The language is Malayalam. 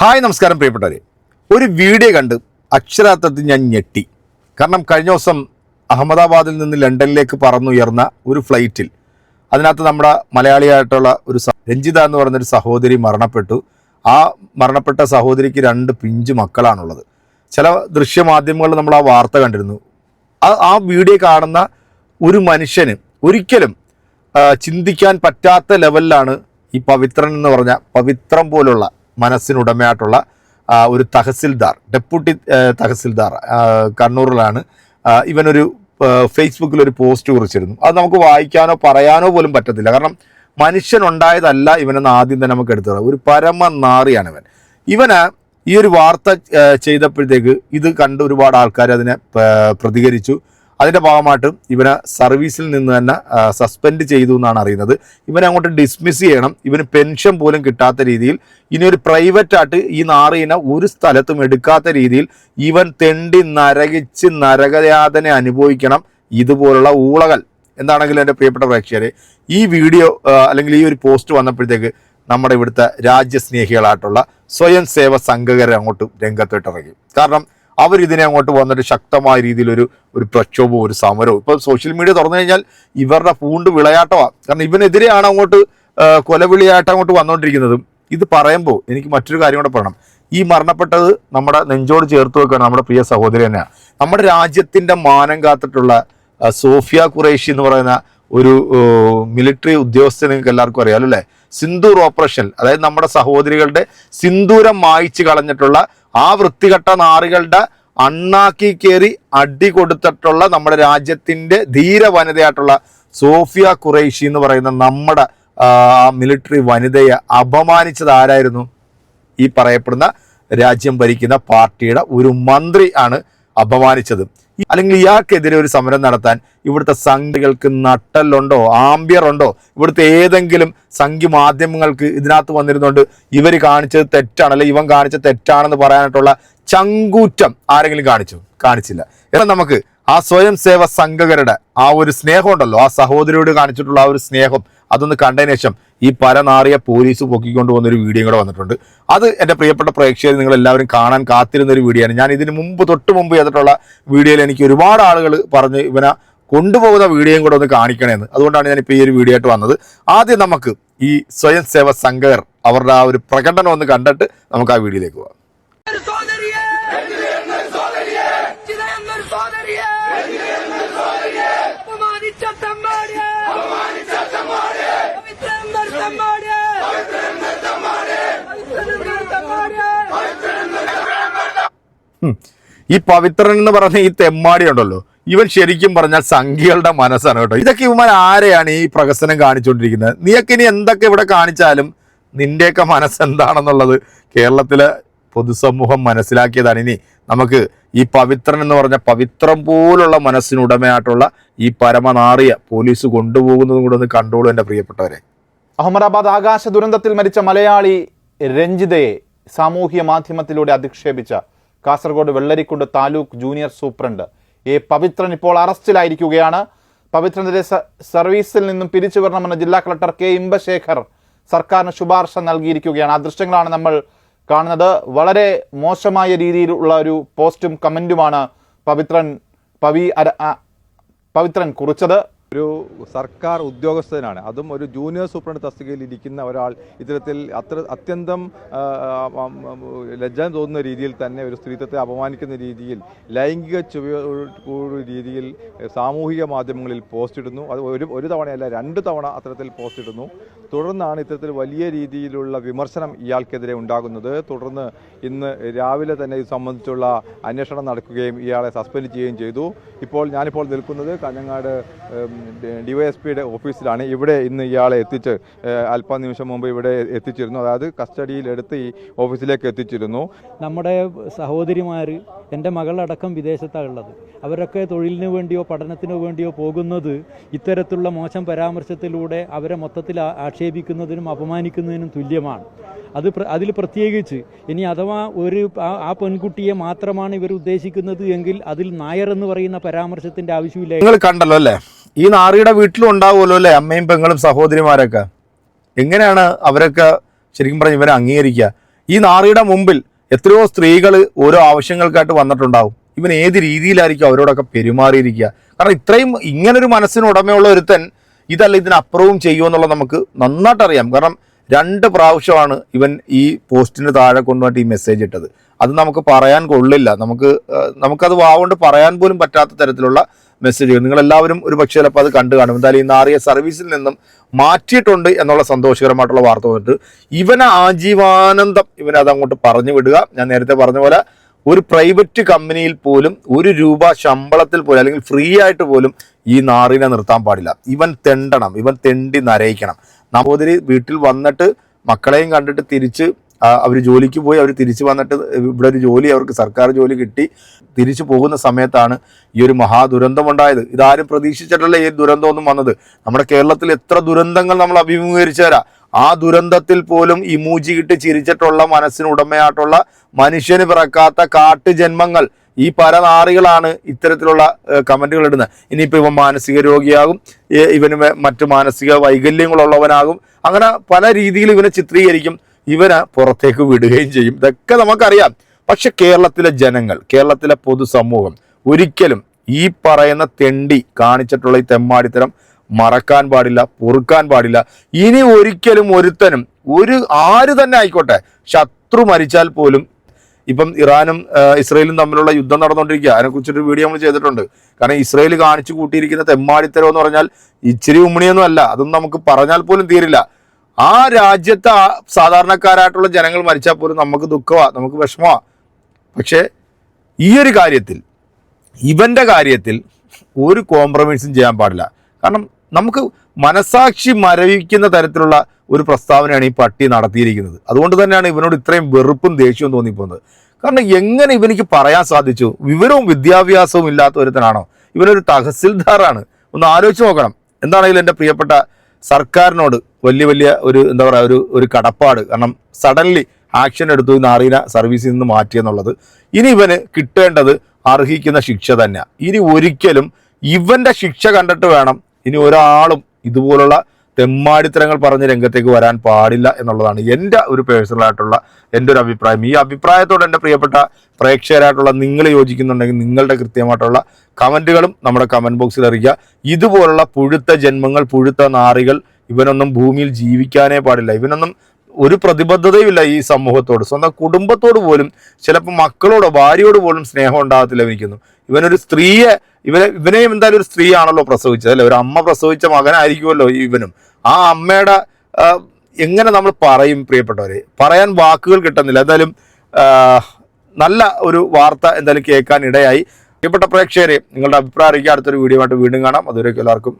ഹായ് നമസ്കാരം പ്രിയപ്പെട്ടവരെ. ഒരു വീഡിയോ കണ്ട് അക്ഷരാർത്ഥത്തിൽ ഞാൻ ഞെട്ടി. കാരണം കഴിഞ്ഞ ദിവസം അഹമ്മദാബാദിൽ നിന്ന് ലണ്ടനിലേക്ക് പറന്നുയർന്ന ഒരു ഫ്ലൈറ്റിൽ അതിനകത്ത് നമ്മുടെ മലയാളിയായിട്ടുള്ള ഒരു രഞ്ജിത എന്ന് പറയുന്നൊരു സഹോദരി മരണപ്പെട്ടു. ആ മരണപ്പെട്ട സഹോദരിക്ക് രണ്ട് പിഞ്ചു മക്കളാണുള്ളത്. ചില ദൃശ്യമാധ്യമങ്ങളിൽ നമ്മൾ ആ വാർത്ത കണ്ടിരുന്നു. ആ വീഡിയോ കാണുന്ന ഒരു മനുഷ്യന് ഒരിക്കലും ചിന്തിക്കാൻ പറ്റാത്ത ലെവലിലാണ് ഈ പവിത്രൻ എന്ന് പറഞ്ഞ പവിത്രം പോലുള്ള മനസ്സിനുടമയായിട്ടുള്ള ഒരു തഹസിൽദാർ ഡെപ്യൂട്ടി തഹസിൽദാർ കണ്ണൂരിലാണ്. ഇവനൊരു ഫേസ്ബുക്കിൽ ഒരു പോസ്റ്റ് കുറിച്ചിരുന്നു. അത് നമുക്ക് വായിക്കാനോ പറയാനോ പോലും പറ്റത്തില്ല. കാരണം മനുഷ്യനുണ്ടായതല്ല ഇവനെന്ന് ആദ്യം തന്നെ നമുക്ക് എടുത്തത്. ഒരു പരമ നാറിയാണ് ഇവൻ ഇവന് ഈ ഒരു വാർത്ത ചെയ്തപ്പോഴത്തേക്ക് ഇത് കണ്ട് ഒരുപാട് ആൾക്കാർ അതിനെ പ്രതികരിച്ചു. അതിന്റെ ഭാഗമായിട്ട് ഇവനെ സർവീസിൽ നിന്ന് തന്നെ സസ്പെൻഡ് ചെയ്തു എന്നാണ് അറിയുന്നത്. ഇവനെ അങ്ങോട്ട് ഡിസ്മിസ് ചെയ്യണം. ഇവന് പെൻഷൻ പോലും കിട്ടാത്ത രീതിയിൽ ഇനി ഒരു പ്രൈവറ്റായിട്ട് ഈ നാറിനെ ഒരു സ്ഥലത്തും എടുക്കാത്ത രീതിയിൽ ഇവൻ തെണ്ടി നരകിച്ച് നരകയാതന അനുഭവിക്കണം. ഇതുപോലുള്ള ഊളകൾ. എന്താണെങ്കിലും എന്റെ പ്രിയപ്പെട്ട പ്രേക്ഷകരെ ഈ വീഡിയോ അല്ലെങ്കിൽ ഈ ഒരു പോസ്റ്റ് വന്നപ്പോഴത്തേക്ക് നമ്മുടെ ഇവിടുത്തെ രാജ്യസ്നേഹികളായിട്ടുള്ള സ്വയം സേവ സംഘകരെ അങ്ങോട്ട് രംഗത്തോട്ടിറങ്ങി. കാരണം അവരിതിനെ അങ്ങോട്ട് വന്നിട്ട് ശക്തമായ രീതിയിൽ ഒരു ഒരു പ്രക്ഷോഭവും ഒരു സമരവും. ഇപ്പൊ സോഷ്യൽ മീഡിയ തുറന്നു കഴിഞ്ഞാൽ ഇവരുടെ പൂണ്ട് വിളയാട്ടമാണ്. കാരണം ഇവനെതിരെയാണ് അങ്ങോട്ട് കൊലവിളിയായിട്ട് അങ്ങോട്ട് വന്നുകൊണ്ടിരിക്കുന്നതും. ഇത് പറയുമ്പോൾ എനിക്ക് മറ്റൊരു കാര്യം കൂടെ പറയണം. ഈ മരണപ്പെട്ടത് നമ്മുടെ നെഞ്ചോട് ചേർത്ത് വെക്കുകയാണ് നമ്മുടെ പ്രിയ സഹോദരി തന്നെയാണ്. നമ്മുടെ രാജ്യത്തിന്റെ മാനം കാത്തിട്ടുള്ള സോഫിയ ഖുറേഷി എന്ന് പറയുന്ന ഒരു മിലിറ്ററി ഉദ്യോഗസ്ഥ നിങ്ങൾക്ക് എല്ലാവർക്കും അറിയാലോ അല്ലേ? സിന്ദൂർ ഓപ്പറേഷൻ അതായത് നമ്മുടെ സഹോദരികളുടെ സിന്ദൂരം മായ്ച്ചു കളഞ്ഞിട്ടുള്ള ആ വൃത്തികെട്ട നാറുകളുടെ അണ്ണാക്കി കയറി അടി കൊടുത്തിട്ടുള്ള നമ്മുടെ രാജ്യത്തിന്റെ ധീര വനിതയായിട്ടുള്ള സോഫിയ ഖുറൈഷി എന്ന് പറയുന്ന നമ്മുടെ മിലിറ്ററി വനിതയെ അപമാനിച്ചത് ആരായിരുന്നു? ഈ പറയപ്പെടുന്ന രാജ്യം ഭരിക്കുന്ന പാർട്ടിയുടെ ഒരു മന്ത്രി ആണ് അപമാനിച്ചത്. അല്ലെങ്കിൽ ഇയാൾക്കെതിരെ ഒരു സമരം നടത്താൻ ഇവിടുത്തെ സംഘികൾക്ക് നട്ടലുണ്ടോ ആംബിയർ ഉണ്ടോ ഇവിടുത്തെ ഏതെങ്കിലും സംഘി മാധ്യമങ്ങൾക്ക് ഇതിനകത്ത് വന്നിരുന്നുകൊണ്ട് ഇവർ കാണിച്ചത് തെറ്റാണ് അല്ലെ ഇവൻ കാണിച്ചത് തെറ്റാണെന്ന് പറയാനായിട്ടുള്ള ചങ്കൂറ്റം ആരെങ്കിലും കാണിച്ചു? കാണിച്ചില്ല. എന്നാൽ നമുക്ക് ആ സ്വയം സേവ സംഘകരുടെ ആ ഒരു സ്നേഹമുണ്ടല്ലോ ആ സഹോദരിയോട് കാണിച്ചിട്ടുള്ള ആ ഒരു സ്നേഹം അതൊന്ന് കണ്ടതിന് ശേഷം ഈ പരനാറിയ പോലീസ് പൊക്കിക്കൊണ്ട് വന്നൊരു വീഡിയോ കൂടെ വന്നിട്ടുണ്ട്. അത് എന്റെ പ്രിയപ്പെട്ട പ്രേക്ഷകർ നിങ്ങൾ എല്ലാവരും കാണാൻ കാത്തിരുന്ന ഒരു വീഡിയോ ആണ് ഞാൻ ഇതിന് മുമ്പ് തൊട്ട് മുമ്പ് ചെയ്തിട്ടുള്ള വീഡിയോയിൽ എനിക്ക് ഒരുപാട് ആളുകൾ പറഞ്ഞ് ഇവനെ കൊണ്ടുപോകുന്ന വീഡിയോയും കൂടെ ഒന്ന് കാണിക്കണമെന്ന് അതുകൊണ്ടാണ് ഞാൻ ഇപ്പോൾ ഈ ഒരു വീഡിയോ ആയിട്ട് വന്നത്. ആദ്യം നമുക്ക് ഈ സ്വയം സേവ സംഘകർ അവരുടെ ആ ഒരു പ്രകടനം ഒന്ന് കണ്ടിട്ട് നമുക്ക് ആ വീഡിയോയിലേക്ക് പോകാം. ഈ പവിത്രൻ എന്ന് പറഞ്ഞ ഈ തെമ്മാടി ഉണ്ടല്ലോ. ഇവൻ ശരിക്കും പറഞ്ഞാൽ സംഘികളുടെ മനസ്സാണ് കേട്ടോ. ഇതൊക്കെ ഇവന്മാർ ആരെയാണ് ഈ പ്രകസനം കാണിച്ചുകൊണ്ടിരിക്കുന്നത്? നീയൊക്കെ ഇനി എന്തൊക്കെ ഇവിടെ കാണിച്ചാലും നിന്റെയൊക്കെ മനസ്സെന്താണെന്നുള്ളത് കേരളത്തിലെ പൊതുസമൂഹം മനസ്സിലാക്കിയതാണ്. ഇനി നമുക്ക് ഈ പവിത്രൻ എന്ന് പറഞ്ഞ പവിത്രം പോലുള്ള മനസ്സിനുടമയായിട്ടുള്ള ഈ പരമനാറിയ പോലീസ് കൊണ്ടുപോകുന്നതും കൂടെ ഒന്ന് കണ്ടോളൂ എന്റെ പ്രിയപ്പെട്ടവരെ. അഹമ്മദാബാദ് ആകാശ ദുരന്തത്തിൽ മരിച്ച മലയാളി രഞ്ജിതയെ സാമൂഹ്യ മാധ്യമത്തിലൂടെ അധിക്ഷേപിച്ച Kasaragod Vellarikkundu taluk junior superintendent. A Pavithran ഇപ്പോൾ അറസ്റ്റിലായിരിക്കുകയാണ്. പവിത്രനെതിരെ സർവീസിൽ നിന്നും പിരിച്ചു വരണമെന്ന് ജില്ലാ കളക്ടർ കെ ഇമ്പശേഖർ സർക്കാരിന് ശുപാർശ നൽകിയിരിക്കുകയാണ്. ആ ദൃശ്യങ്ങളാണ് നമ്മൾ കാണുന്നത്. വളരെ മോശമായ രീതിയിലുള്ള ഒരു പോസ്റ്റും കമന്റുമാണ് പവിത്രൻ പവി പവിത്രൻ കുറിച്ചത്. ഒരു സർക്കാർ ഉദ്യോഗസ്ഥനാണ്. അതും ഒരു ജൂനിയർ സൂപ്രണ്ട് തസ്തികയിൽ ഇരിക്കുന്ന ഒരാൾ ഇത്തരത്തിൽ അത്ര അത്യന്തം ലജ്ജ തോന്നുന്ന രീതിയിൽ തന്നെ ഒരു സ്ത്രീത്വത്തെ അപമാനിക്കുന്ന രീതിയിൽ ലൈംഗിക ചുവയോട് രീതിയിൽ സാമൂഹിക മാധ്യമങ്ങളിൽ പോസ്റ്റ് ഇടുന്നു. അത് ഒരു ഒരു തവണയല്ല രണ്ട് തവണ അത്തരത്തിൽ പോസ്റ്റ് ഇടുന്നു. തുടർന്നാണ് ഇത്തരത്തിൽ വലിയ രീതിയിലുള്ള വിമർശനം ഇയാൾക്കെതിരെ ഉണ്ടാകുന്നത്. തുടർന്ന് ഇന്ന് രാവിലെ തന്നെ ഇത് സംബന്ധിച്ചുള്ള അന്വേഷണം നടക്കുകയും ഇയാളെ സസ്പെൻഡ് ചെയ്യുകയും ചെയ്തു. ഇപ്പോൾ ഞാനിപ്പോൾ നിൽക്കുന്നത് കാഞ്ഞങ്ങാട് ഡിവൈഎസ്പിയുടെ ഓഫീസിലാണ് ഇവിടെ ഇന്ന് ഇയാളെ എത്തിച്ച് അല്പ നിമിഷം മുമ്പ് ഇവിടെ എത്തിച്ചിരുന്നു. അതായത് കസ്റ്റഡിയിലെടുത്ത് ഈ ഓഫീസിലേക്ക് എത്തിച്ചിരുന്നു. നമ്മുടെ സഹോദരിമാർ എന്റെ മകളടക്കം വിദേശത്താണ് ഉള്ളത്. അവരൊക്കെ തൊഴിലിന് വേണ്ടിയോ പഠനത്തിനോ വേണ്ടിയോ പോകുന്നത് ഇത്തരത്തിലുള്ള മോശം പരാമർശത്തിലൂടെ അവരെ മൊത്തത്തിൽ ആക്ഷേപിക്കുന്നതിനും അപമാനിക്കുന്നതിനും തുല്യമാണ്. അത് അതിൽ പ്രത്യേകിച്ച് ഇനി അഥവാ ഒരു ആ- ആ പെൺകുട്ടിയെ മാത്രമാണ് ഇവർ ഉദ്ദേശിക്കുന്നത് എങ്കിൽ അതിൽ നായർ എന്ന് പറയുന്ന പരാമർശത്തിന്റെ ആവശ്യമില്ല. നിങ്ങൾ കണ്ടല്ലോ അല്ലേ? ഈ നാറിയുടെ വീട്ടിലും ഉണ്ടാവുമല്ലോ അല്ലേ? അമ്മയും പെങ്ങളും സഹോദരിമാരൊക്കെ. എങ്ങനെയാണ് അവരൊക്കെ ശരിക്കും പറഞ്ഞ ഇവരെ അംഗീകരിക്കുക? ഈ നാറിയുടെ മുമ്പിൽ എത്രയോ സ്ത്രീകൾ ഓരോ ആവശ്യങ്ങൾക്കായിട്ട് വന്നിട്ടുണ്ടാവും. ഇവൻ ഏത് രീതിയിലായിരിക്കും അവരോടൊക്കെ പെരുമാറിയിരിക്കുക? കാരണം ഇത്രയും ഇങ്ങനൊരു മനസ്സിന് ഉടമയുള്ള ഒരുത്തൻ ഇതല്ല ഇതിനപ്പുറവും ചെയ്യുമെന്നുള്ളത് നമുക്ക് നന്നായിട്ട് അറിയാം. കാരണം രണ്ട് പ്രാവശ്യമാണ് ഇവൻ ഈ പോസ്റ്റിന് താഴെ കൊണ്ടുവന്നിട്ട് ഈ മെസ്സേജ് ഇട്ടത്. അത് നമുക്ക് പറയാൻ കൊള്ളില്ല. നമുക്ക് നമുക്കത് വാവുകൊണ്ട് പറയാൻ പോലും പറ്റാത്ത തരത്തിലുള്ള മെസ്സേജുകൾ നിങ്ങളെല്ലാവരും ഒരു പക്ഷേ ചിലപ്പോൾ അത് കണ്ടു കാണും. എന്തായാലും ഈ നാറിയ സർവീസിൽ നിന്നും മാറ്റിയിട്ടുണ്ട് എന്നുള്ള സന്തോഷകരമായിട്ടുള്ള വാർത്ത വന്നിട്ട് ഇവനെ ആജീവാനന്ദം ഇവനെ അത് അങ്ങോട്ട് പറഞ്ഞു വിടുക. ഞാൻ നേരത്തെ പറഞ്ഞ പോലെ ഒരു പ്രൈവറ്റ് കമ്പനിയിൽ പോലും ഒരു രൂപ ശമ്പളത്തിൽ പോലും അല്ലെങ്കിൽ ഫ്രീ ആയിട്ട് പോലും ഈ നാറിനെ നിർത്താൻ പാടില്ല. ഇവൻ തെണ്ടണം. ഇവൻ തെണ്ടി നരയിക്കണം. നമ്പൂതിരി വീട്ടിൽ വന്നിട്ട് മക്കളെയും കണ്ടിട്ട് തിരിച്ച് അവർ ജോലിക്ക് പോയി അവർ തിരിച്ചു വന്നിട്ട് ഇവിടെ ഒരു ജോലി അവർക്ക് സർക്കാർ ജോലി കിട്ടി. തിരിച്ചു പോകുന്ന സമയത്താണ് ഈ ഒരു മഹാദുരന്തം ഉണ്ടായത്. ഇതാരും പ്രതീക്ഷിച്ചിട്ടല്ല ഈ ദുരന്തമൊന്നും വന്നത്. നമ്മുടെ കേരളത്തിൽ എത്ര ദുരന്തങ്ങൾ നമ്മൾ അഭിമുഖീകരിച്ചു തരാം ആ ദുരന്തത്തിൽ പോലും ഇമൂജി കിട്ടി ചിരിച്ചിട്ടുള്ള മനസ്സിന് ഉടമയായിട്ടുള്ള മനുഷ്യന് പിറക്കാത്ത കാട്ടുജന്മങ്ങൾ ഈ പരനാറികളാണ് ഇത്തരത്തിലുള്ള കമന്റുകൾ ഇടുന്നത്. ഇനിയിപ്പോൾ ഇവൻ മാനസിക രോഗിയാകും ഇവന് മറ്റു മാനസിക വൈകല്യങ്ങളുള്ളവനാകും. അങ്ങനെ പല രീതിയിൽ ഇവനെ ചിത്രീകരിക്കും. ഇവനെ പുറത്തേക്ക് വിടുകയും ചെയ്യും. ഇതൊക്കെ നമുക്കറിയാം. പക്ഷെ കേരളത്തിലെ ജനങ്ങൾ കേരളത്തിലെ പൊതുസമൂഹം ഒരിക്കലും ഈ പറയുന്ന തെണ്ടി കാണിച്ചിട്ടുള്ള ഈ തെമ്മാടിത്തരം മറക്കാൻ പാടില്ല പൊറുക്കാൻ പാടില്ല. ഇനി ഒരിക്കലും ഒരുത്തനും ഒരു ആര് തന്നെ ആയിക്കോട്ടെ ശത്രു മരിച്ചാൽ പോലും ഇപ്പം ഇറാനും ഇസ്രയേലും തമ്മിലുള്ള യുദ്ധം നടന്നുകൊണ്ടിരിക്കുക. അതിനെക്കുറിച്ചൊരു വീഡിയോ നമ്മൾ ചെയ്തിട്ടുണ്ട്. കാരണം ഇസ്രയേൽ കാണിച്ചു കൂട്ടിയിരിക്കുന്ന തെമ്മാടിത്തരം എന്ന് പറഞ്ഞാൽ ഇച്ചിരി ഉമ്മണിയൊന്നും അല്ല. അതൊന്നും നമുക്ക് പറഞ്ഞാൽ പോലും തീരില്ല. ആ രാജ്യത്തെ സാധാരണക്കാരായിട്ടുള്ള ജനങ്ങൾ മരിച്ചാൽ പോലും നമുക്ക് ദുഃഖമാണ് നമുക്ക് വിഷമമാണ് പക്ഷേ ഈ ഒരു കാര്യത്തിൽ ഇവന്റെ കാര്യത്തിൽ ഒരു കോംപ്രമൈസും ചെയ്യാൻ പാടില്ല. കാരണം നമുക്ക് മനസാക്ഷി മരവിക്കുന്ന തരത്തിലുള്ള ഒരു പ്രസ്താവനയാണ് ഈ പട്ടി നടത്തിയിരിക്കുന്നത്. അതുകൊണ്ട് തന്നെയാണ് ഇവനോട് ഇത്രയും വെറുപ്പും ദേഷ്യവും തോന്നിപ്പോകുന്നത്. കാരണം എങ്ങനെ ഇവനിക്ക് പറയാൻ സാധിച്ചു? വിവരവും വിദ്യാഭ്യാസവും ഇല്ലാത്ത ഒരുത്തനാണോ? ഇവനൊരു തഹസിൽദാറാണ്. ഒന്ന് ആലോചിച്ച് നോക്കണം. എന്താണെങ്കിലും എന്റെ പ്രിയപ്പെട്ട സർക്കാരിനോട് വലിയ വലിയ ഒരു എന്താ പറയുക ഒരു ഒരു കടപ്പാട്. കാരണം സഡൻലി ആക്ഷൻ എടുത്തു നാറീന സർവീസിൽ നിന്ന് മാറ്റിയെന്നുള്ളത് ഇനി ഇവന് കിട്ടേണ്ടത് അർഹിക്കുന്ന ശിക്ഷ തന്നെയാണ് ഇനി ഒരിക്കലും ഇവന്റെ ശിക്ഷ കണ്ടിട്ട് വേണം ഇനി ഒരാളും ഇതുപോലുള്ള തെമ്മാടിത്തരങ്ങൾ പറഞ്ഞ് രംഗത്തേക്ക് വരാൻ പാടില്ല എന്നുള്ളതാണ് എന്റെ ഒരു പേഴ്സണൽ ആയിട്ടുള്ള എന്റെ ഒരു അഭിപ്രായം. ഈ അഭിപ്രായത്തോട് എന്റെ പ്രിയപ്പെട്ട പ്രേക്ഷകരായിട്ടുള്ള നിങ്ങൾ യോജിക്കുന്നുണ്ടെങ്കിൽ നിങ്ങളുടെ കൃത്യമായിട്ടുള്ള കമന്റുകളും നമ്മുടെ കമന്റ് ബോക്സിൽ അറിയിക്കുക. ഇതുപോലുള്ള പുഴുത്ത ജന്മങ്ങൾ പുഴുത്ത നാറികൾ ഇവനൊന്നും ഭൂമിയിൽ ജീവിക്കാനേ പാടില്ല. ഇവനൊന്നും ഒരു പ്രതിബദ്ധതയുമില്ല ഈ സമൂഹത്തോട്. സ്വന്തം കുടുംബത്തോട് പോലും ചിലപ്പോൾ മക്കളോടോ ഭാര്യയോട് പോലും സ്നേഹം ഉണ്ടാകത്തില്ല എനിക്കുന്നു ഇവനൊരു സ്ത്രീയെ ഇവനെ ഇവനെയും എന്തായാലും ഒരു സ്ത്രീയാണല്ലോ പ്രസവിച്ചത് അല്ലെ? ഒരു അമ്മ പ്രസവിച്ച മകനായിരിക്കുമല്ലോ ഇവനും. ആ അമ്മയുടെ എങ്ങനെ നമ്മൾ പറയും പ്രിയപ്പെട്ടവരെ? പറയാൻ വാക്കുകൾ കിട്ടുന്നില്ല. എന്തായാലും നല്ല ഒരു വാർത്ത എന്തായാലും കേൾക്കാൻ ഇടയായി. പ്രിയപ്പെട്ട പ്രേക്ഷകരെ നിങ്ങളുടെ അഭിപ്രായം അറിയിക്കുക അടുത്തൊരു വീഡിയോ ആയിട്ട് വീണ്ടും കാണാം. അതുവരേക്കും എല്ലാവർക്കും